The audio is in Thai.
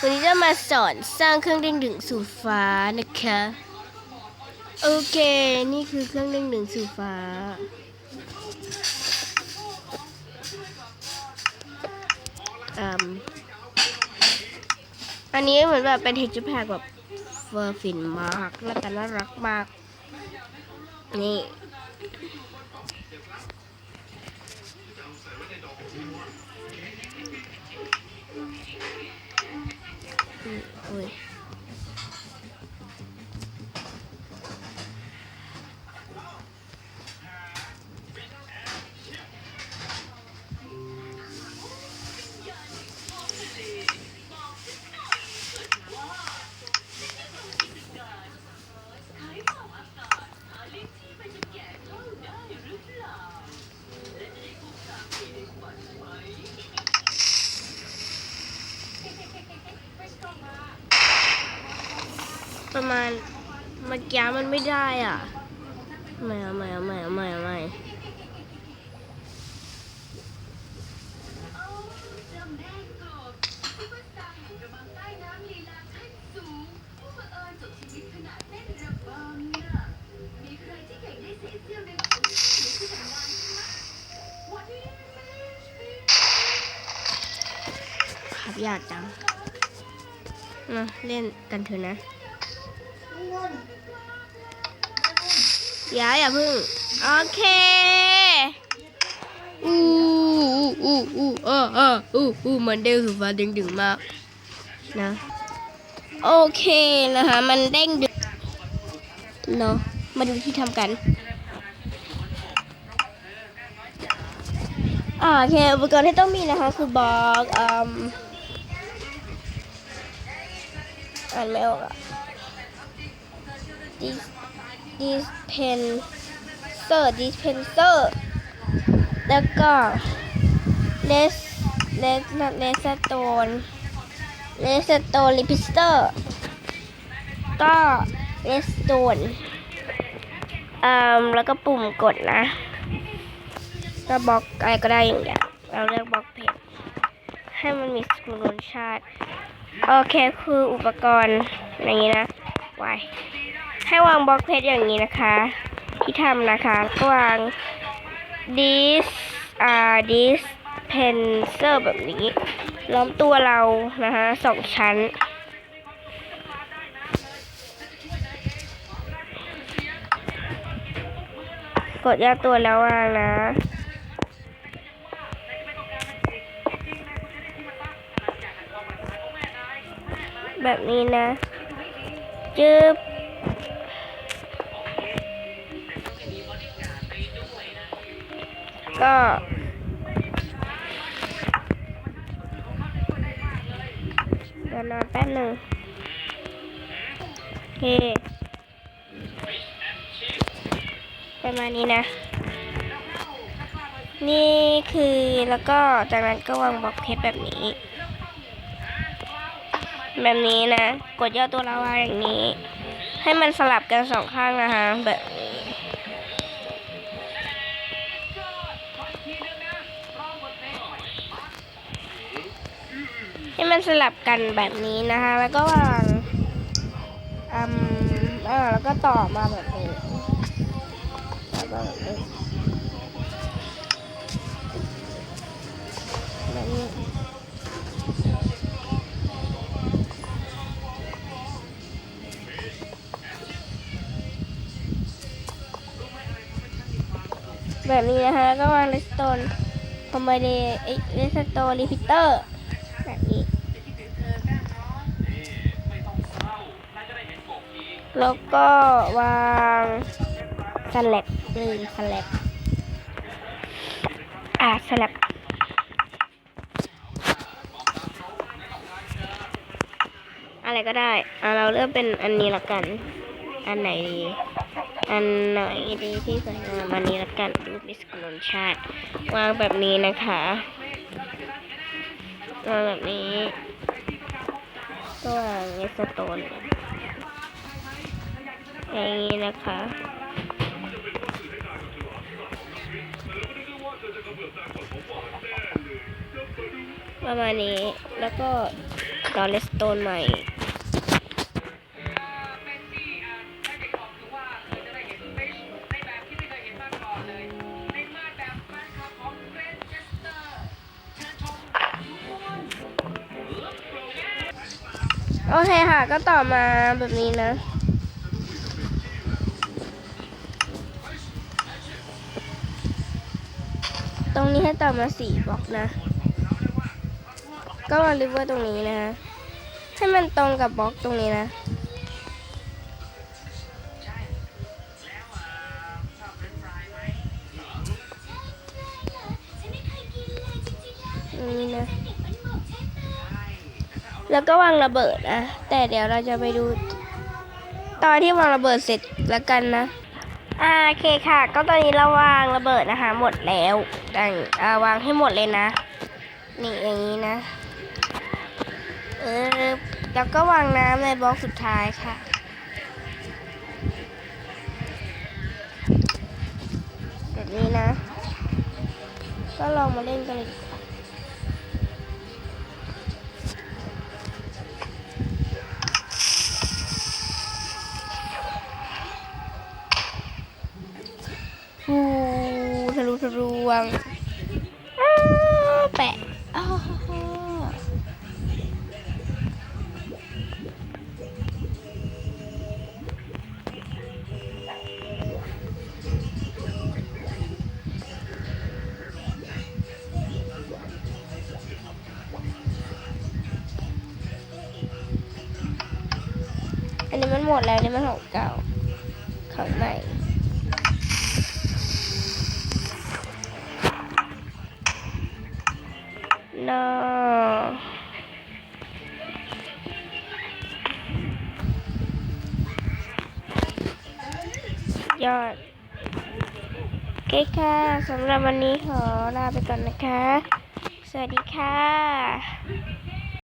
วันนี้จะมาสอนสร้างเครื่องเด้งดึงสู่ฟ้านะคะ โอเค นี่คือเครื่องเด้งดึงสู่ฟ้า อันนี้เหมือนแบบเป็นเทคเจอร์แพกแบบเฟอร์ฟินมากแล้วก็น่ารักมาก นี่ อื ประมาณเมื่อกี้มันไม่ได้อะไม่ไม่ไม่ไม่ไม่ครับยากจังมาเล่นกันเถอะนะ อย่าอย่าพึ่ง โอเค อู้อู้อู้อู้เออเอออู้อู้มันเด้งคือฟ้าเด้งดึงมากนะ โอเคนะคะ มันเด้งดึงเนาะ มาดูที่ทำกันโอเคอุปกรณ์ที่ต้องมีนะคะ คือบล็อกอ่านไม่ออกอะ dis dispenser dispenser แล้วก็ les les lesstone lesstone repeater ก็ redstone อืมแล้วก็ปุ่มกดนะก็บล็อกอะไรก็ได้อย่างเงี้ยเราเลือกบล็อกเพจให้มันมีสกุลชาติ โอเคคืออุปกรณ์อย่างนี้นะไว้ ให้วางบล็อกเพจอย่างนี้นะคะ ที่ทำนะคะก็วาง this อ่า this pencil แบบนี้ ล้อมตัวเรานะคะสองชั้น กดยาตัวแล้ววางนะแบบนี้นะ จึบ ก็เดี๋ยวนอนแป๊บหนึ่งโอเคประมาณนี้นะ นี่คือแล้วก็จากนั้นก็วางบล็อกเพชรแบบนี้ แบบนี้นะ กดย่อตัวลาวาอย่างนี้ ให้มันสลับกันสองข้างนะคะแบบ นี้ให้มันสลับกันแบบนี้นะคะ แล้วก็วางอืมอ่าแล้วก็ต่อมาแบบนี้แล้วก็แบบนี้แบบนี้แบบนี้นะคะแล้วก็วางเลสโตนคอมไบเดเลสโตนรีพิเตอร์แบบนี้ แล้วก็วางสแลบลืมสแลบอ่าสแลบอะไรก็ได้อ่าเราเลือกเป็นอันนี้ละกัน อันไหนดีอันไหนดีที่สวยงามอันนี้ละกันดูปมิสกุลชาติ วางแบบนี้นะคะวางแบบนี้ก็วางเอสโตน อย่างนี้นะคะ ประมาณนี้แล้วก็ต่อเลสโตนใหม่โอเคค่ะ ก็ต่อมาแบบนี้นะ รงนี้ให้ต่อมาสี่บล็อกนะ ก็มาริเวอร์ตรงนี้นะให้มันตรงกับบล็อกตรงนี้นะนี่นะ แล้วก็วางระเบิดนะ แต่เดี๋ยวเราจะไปดู ตอนที่วางระเบิดเสร็จแล้วกันนะ อ่าโอเคค่ะ ก็ตอนนี้เราวางระเบิดนะคะ หมดแล้วดังอ่าวางให้หมดเลยนะ นี่อย่างนี้นะ เออแล้วก็วางน้ำในบล็อกสุดท้ายค่ะ แบบนี้นะ ก็ลองมาเล่นกันเลย ทะลวงอ้าวแปะอ้าวอันนี้มันหมดแล้วอันนี่มันของเก่าของใหม่ no ยอดโอเคค่ะสำหรับวันนี้ขอลาไปก่อนนะคะ สวัสดีค่ะ